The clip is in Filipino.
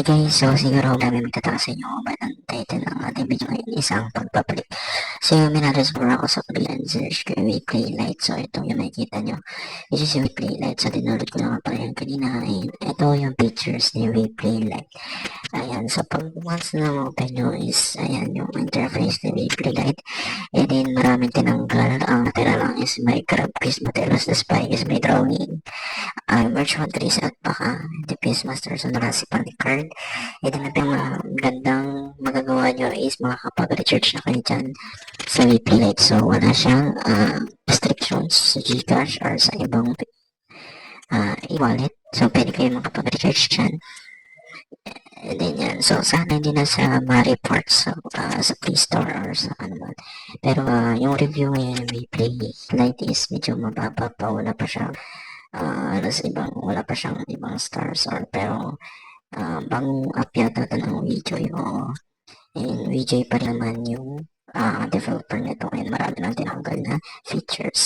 Hi so siguro dami magtataka sa inyo ba't ang title ng ating video ngayon is ang pagpapalit. So yung minalas mo ako sa paglan search yung weekly light. So ito yung makikita nyo. This is yung weekly light. So dinulot ko lang pala yan kanina. And ito yung pictures ni weekly light. Ayan, so pag once na ma-open nyo is ayan yung interface ni weekly light. And then maraming tinanggal. Ang is may crab quiz materials. The spy is may drawing. Uh, virtual trees at baka the Peace Master sa narasipan ni card. E din natin mga gandang magagawa nyo is makakapag-recharge na kayo dyan sa VP Lite. So, wala siyang ah, restrictions sa Gcash or sa ibang ah, e-wallet. So, pwede kayo makapag-recharge dyan. And then yan. So, sana hindi na sa ma-report sa, ah, sa Play Store or sa ano man. Pero ah, yung review ngayon ng VP Lite is medyo mababa pa. Wala pa siyang ah, alas ibang, wala pa siyang ibang stars or pero ah, bagong app yata ito ng Wijoy o and Wijoy pa naman yung ah, developer nito and marami lang tinanggal na features.